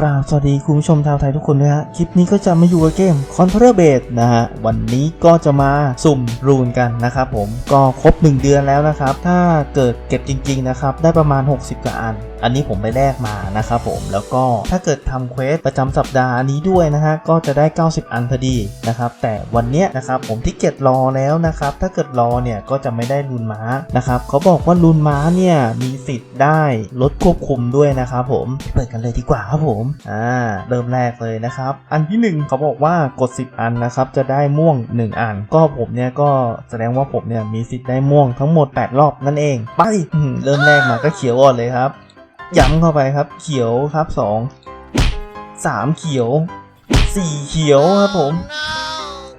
กราบสวัสดีคุณผู้ชมชาวไทยทุกคนด้วยฮะ คลิปนี้ก็จะมาอยู่กับเกม c o n t r a b a s e นะฮะ วันนี้ก็จะมาสุ่มรูนกันนะครับผม ก็ครบ 1 เดือนแล้วนะครับ ถ้าเกิดเก็บจริง ๆ นะครับ ได้ประมาณ 60กว่าอันอันนี้ผมไปแลกมานะครับผมแล้วก็ถ้าเกิดทำเควสประจำสัปดาห์นี้ด้วยนะฮะก็จะได้ 90 อันพอดีนะครับแต่วันเนี้ยนะครับผมที่เกียจรอแล้วนะครับถ้าเกิดรอเนี่ยก็จะไม่ได้รุนม้านะครับเขาบอกว่ารุนม้าเนี่ยมีสิทธิ์ได้ลดควบคุมด้วยนะครับผมเปิดกันเลยดีกว่าครับผมอ่าเริ่มแรกเลยนะครับ อันที่หนึ่งเขาบอกว่ากด 10 อันนะครับ จะได้ม่วง 1 อัน ก็ผมเนี่ยก็แสดงว่าผมเนี่ยมีสิทธิ์ได้ม่วงทั้งหมด 8 รอบนั่นเอง ไปเริ่มแรกมาก็เขียวก่อนเลยครับย้ำเข้าไปครับ เขียวครับสองสามเขียวสี่เขียวครับผม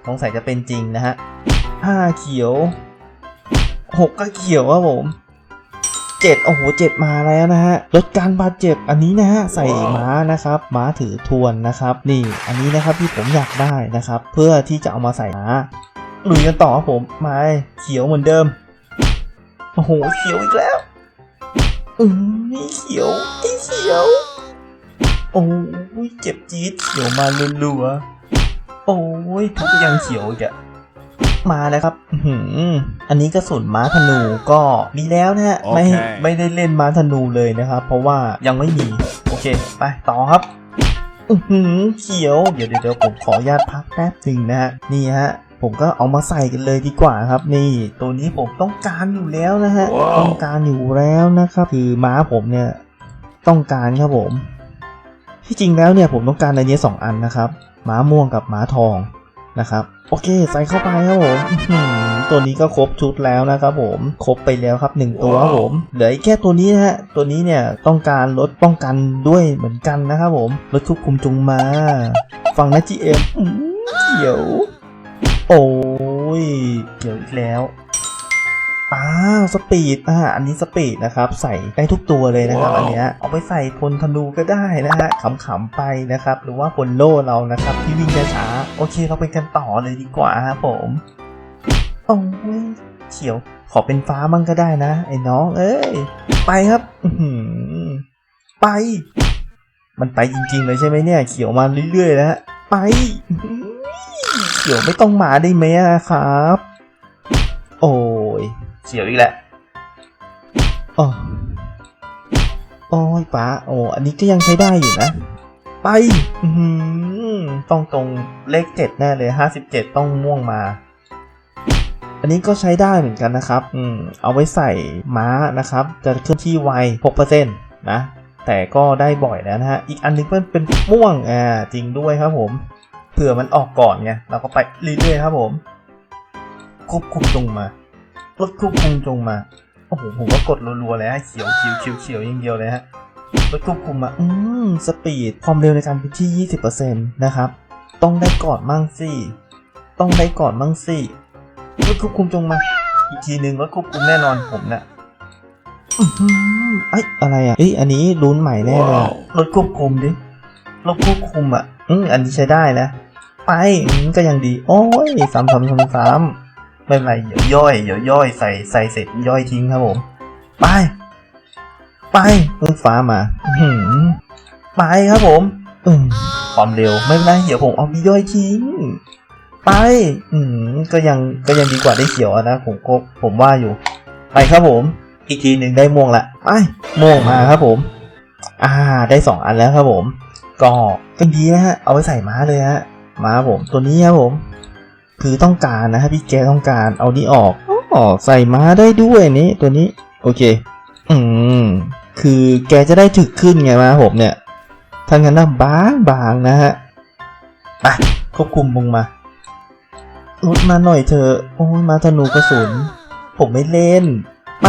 สงสัยจะเป็นจริงนะฮะห้าเขียวหกก็เขียวครับผม เจ็ดโอ้โหเจ็ดมาแล้วนะฮะลดการบาดเจ็บอันนี้นะฮะใส่ม้านะครับม้าถือทวนนะครับ นี่อันนี้นะครับที่ผมอยากได้นะครับ เพื่อที่จะเอามาใส่ม้าลุยกันต่อครับผมมาเขียวเหมือนเดิมโอ้โหเขียวอีกแล้วอืมนี่เขียวไอ้เขียวโอ้ยเจ็บจี๊ดเขียวมาลัวๆโอ้ยทุกอย่างเขียวอีกอะ มาแล้วครับอื้อหืออันนี้กระสุนม้าธนูก็มีแล้วนะฮะ ไม่โอเคไม่ได้เล่นม้าธนูเลยนะครับ เพราะว่ายังไม่มี โอเค ไปต่อครับอือหือเขียวเดี๋ยว เดี๋ยวเดี๋ยวผมขออนุญาตพักแป๊บหนึ่งนะฮะ นี่ฮะผมก็เอามาใส่กันเลยดีกว่าครับ นี่ ตัวนี้ผมต้องการอยู่แล้วนะฮะว้าวต้องการอยู่แล้วนะครับ คือม้าผมเนี่ยต้องการครับผม ที่จริงแล้วเนี่ยผมต้องการในนี้สองอันนะครับม้าม่วงกับม้าทอง นะครับโอเคใส่เข้าไปครับผมอื้อหือตัวนี้ก็ครบชุดแล้วนะครับผมครบไปแล้วครับหนึ่งตัวครับผมเหลืออีกแค่ตัวนี้นะฮะตัวนี้เนี่ยต้องการลดป้องกันด้วยเหมือนกันนะครับผมลดควบคุมจงมาฟังนะจีเอ็มเขียว โอ้ยเดี๋ยวอีกแล้ว อ้าวสปีดอ่าอันนี้สปีดนะครับ ใส่ได้ทุกตัวเลยนะครับว้าวอันเนี้ยเอาไปใส่พลธนูก็ได้นะฮะขำๆไปนะครับ หรือว่าพลโล่เรานะครับ ที่วิ่งช้าๆโอเคเราไปกันต่อเลยดีกว่าครับผมโอ้ยเขียว ขอเป็นฟ้ามั่งก็ได้นะ ไอ้น้อง เอ้ยไปครับอื้อหือไป มันไปจริงๆเลยใช่ไหมเนี่ย เขียวมาเรื่อยๆแล้วฮะไปอื้อหือเขียวไม่ต้องมาได้ไหมอะครับ โอ้ย เขียวอีกแหละอ๋อโอ้ยป้าโอ้อันนี้ก็ยังใช้ได้อยู่นะ ไปอืต้องตรงเลขเจ็ดแน่เลยห้าสิบเจ็ดต้องม่วงมา อันนี้ก็ใช้ได้เหมือนกันนะครับ อืม เอาไว้ใส่ม้านะครับ จะเคลื่อนที่ไว6%นต์นะ แต่ก็ได้บ่อยแล้วนะฮะ อีกอันหนึงเป็นเป็นม่วง อ่า จริงด้วยครับผม เผื่อมันออกก่อนไง เราก็ไปเรื่อยๆครับผม ควบคุมจงมา ลดควบคุมจงมา โอ้โห ผมก็กดรัวๆเลยฮะ เขียวเขียวเขียวเขียวอย่างเดียวเลยฮะลดควบคุมมา อืม สปีด ความเร็วในการบินที่ 20%นะครับ ต้องได้ก่อนมั่งสิ ต้องได้ก่อนมั่งสิลดควบคุมจงมา อีกทีหนึ่งลดควบคุมแน่นอนผมเนะ่ะอื้อหือไอยอะไรอะเอ้ยอันนี้ลุ้นใหม่แน่เลยอะลดควบคุมดิลดควบคุมอะ อืมอันนี้ใช้ได้นะ ไปอืมก็ยังดี โอ้ยซ้ำซ้ำซ้ำซ้ำ ไม่เป็นไรเดี๋ยวย่อยเดี๋ยวย่อยใส่ใส่เสร็จย่อยทิ้งครับผม ไป ไปมึงฟ้ามาหือไปครับผมอืมความเร็วไม่เป็นไรเดี๋ยวผมเอาไปย่อยทิ้ง ไป อืมก็ยังก็ยังดีกว่าได้เขียวนะผมก็ผมว่าอยู่ ไปครับผม อีกทีหนึ่งได้ม่วงละไปม่วงมาครับผม อ่า ได้สองอันแล้วครับผม ก็ก็ดีนะฮะเอาไปใส่ม้าเลยฮะม้าผมตัวนี้ครับผม คือต้องการนะฮะพี่แกต้องการเอานี้ออกอ๋อใส่ม้าได้ด้วยนี่ตัวนี้ โอเค อืม คือแกจะได้ถึกขึ้นไงมาผมเนี่ยถ้างั้นนะบางบางๆนะฮะไปควบคุมมุงมาลดมาหน่อยเถอะโอ้ยมาธนูกระสุน ผมไม่เล่นไป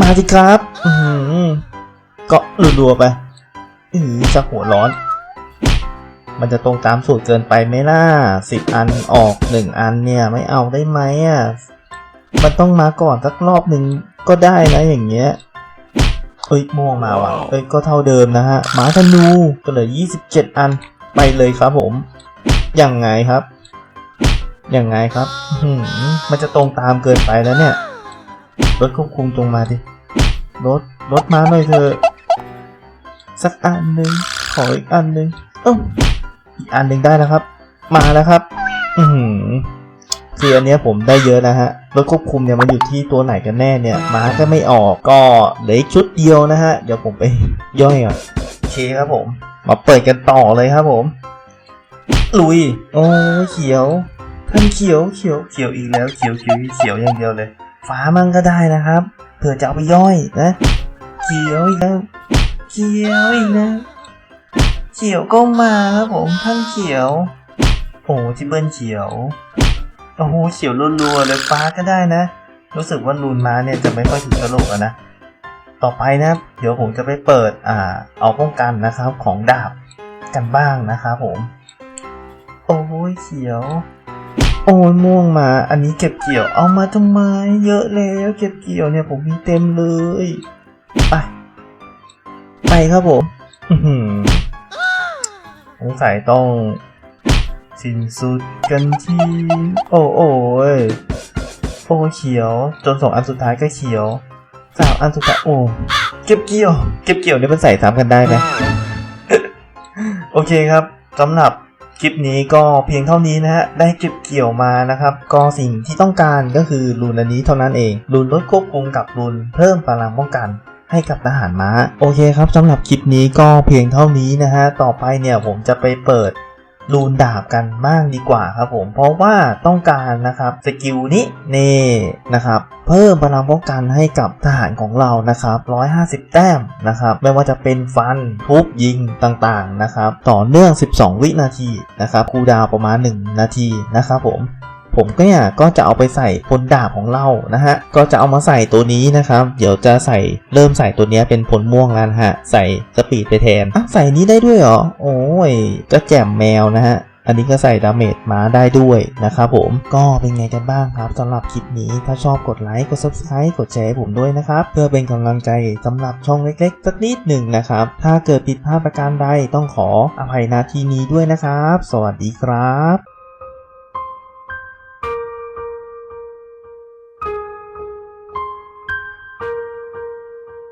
มาสิครับ อืมก็รัวๆไปอือจะหัวร้อน มันจะตรงตามสูตรเกินไปไหมล่ะสิบอันออกหนึ่งอันเนี่ยไม่เอาได้ไหมอะมันต้องมาก่อนสักรอบหนึ่งก็ได้นะอย่างเงี้ยเอ้ยม่วงมาว่ะเอ้ยก็เท่าเดิมนะฮะหมาธนูก็เหลือยี่สิบเจ็ดอันไปเลยครับผมยังไงครับยังไงครับอื้อหือมันจะตรงตามเกินไปแล้วเนี่ยรถควบคุมตรงมาดิรถรถมาหน่อยเถอะสักอันหนึ่งขออีกอันหนึ่งเอ้า อันหนึ่งได้แล้วครับ มาแล้วครับ อืคืออันนี้ผมได้เยอะนะฮะรถควบคุมเนี่ยมันอยู่ที่ตัวไหนกันแน่เนี่ยมาก็ไม่ออกก็เหลืออีกชุดเดียวนะฮะ เดี๋ยวผมไปย่อยก่อนโอเคครับผม มาเปิดกันต่อเลยครับผม ลุย โอ้เขียวท่านเขียวเขียวเขียวอีกแล้วเขียวเขียวเขียวอย่างเดียวเลยฟ้ามันก็ได้นะครับเผื่อจะเอาไปย่อยนะ เขียวอีกแล้วเขียวอีกนะ เขียวก็มาครับผมท่านเขียว โอ้จิเบิลเขียวโอ้โหเขียวรัวๆเลยฟ้าก็ได้นะ รู้สึกว่ารูนมาเนี่ยจะไม่ค่อยถูกกระโหลกนะต่อไปนะ เดี๋ยวผมจะไปเปิดอ่าเอาป้องกันนะครับของดาบกันบ้างนะครับผม โอ้ยเขียว โอ้ยม่วงมา อันนี้เก็บเกี่ยวเอามาทำไมเยอะแล้วเก็บเกี่ยวเนี่ยผมมีเต็มเลย ไป ไปครับผม อื สงสัยต้องสิ้นสุดกันที่ โอ้โอ้ยโอ้เขียว จนสองอันสุดท้ายก็เขียวสามอันสุดท้ายโอ้เก็บเกี่ยว เก็บเกี่ยวเนี่ยมันใส่ซ้ำกันได้ไหมโอเคครับสำหรับคลิปนี้ก็เพียงเท่านี้นะฮะ ได้เก็บเกี่ยวมานะครับ ก็สิ่งที่ต้องการก็คือรูนอันนี้เท่านั้นเอง รูนลดควบคุมกับรูนเพิ่มพลังป้องกัน ให้กับทหารม้า โอเคครับสำหรับคลิปนี้ก็เพียงเท่านี้นะฮะ ต่อไปเนี่ยผมจะไปเปิดรูนดาบกันบ้างดีกว่าครับผมเพราะว่าต้องการนะครับสกิลนี้เน่นะครับเพิ่มพลังป้องกันให้กับทหารของเรานะครับ150 แต้มนะครับไม่ว่าจะเป็นฟันทุบยิงต่างๆนะครับต่อเนื่อง 12 วินาทีนะครับคูดาวประมาณ 1 นาทีนะครับผม ผมก็เนี่ยก็จะเอาไปใส่พลดาบของเรานะฮะก็จะเอามาใส่ตัวนี้นะครับ เดี๋ยวจะใส่เริ่มใส่ตัวนี้เป็นพลม่วงแล้วฮะใส่สปีดไปแทนอะใส่นี้ได้ด้วยเหรอโอ้ยก็แจ่มแมวนะฮะอันนี้ก็ใส่ดาเมจม้าได้ด้วยนะครับผมก็เป็นไงกันบ้างครับสำหรับคลิปนี้ถ้าชอบกดไลค์กด subscribe กดแชร์ผมด้วยนะครับ เพื่อเป็นกำลังใจสำหรับช่องเล็กๆ สักนิดหนึ่งนะครับ ถ้าเกิดผิดพลาดประการใดต้องขออภัยนาทีนี้ด้วยนะครับ สวัสดีครับ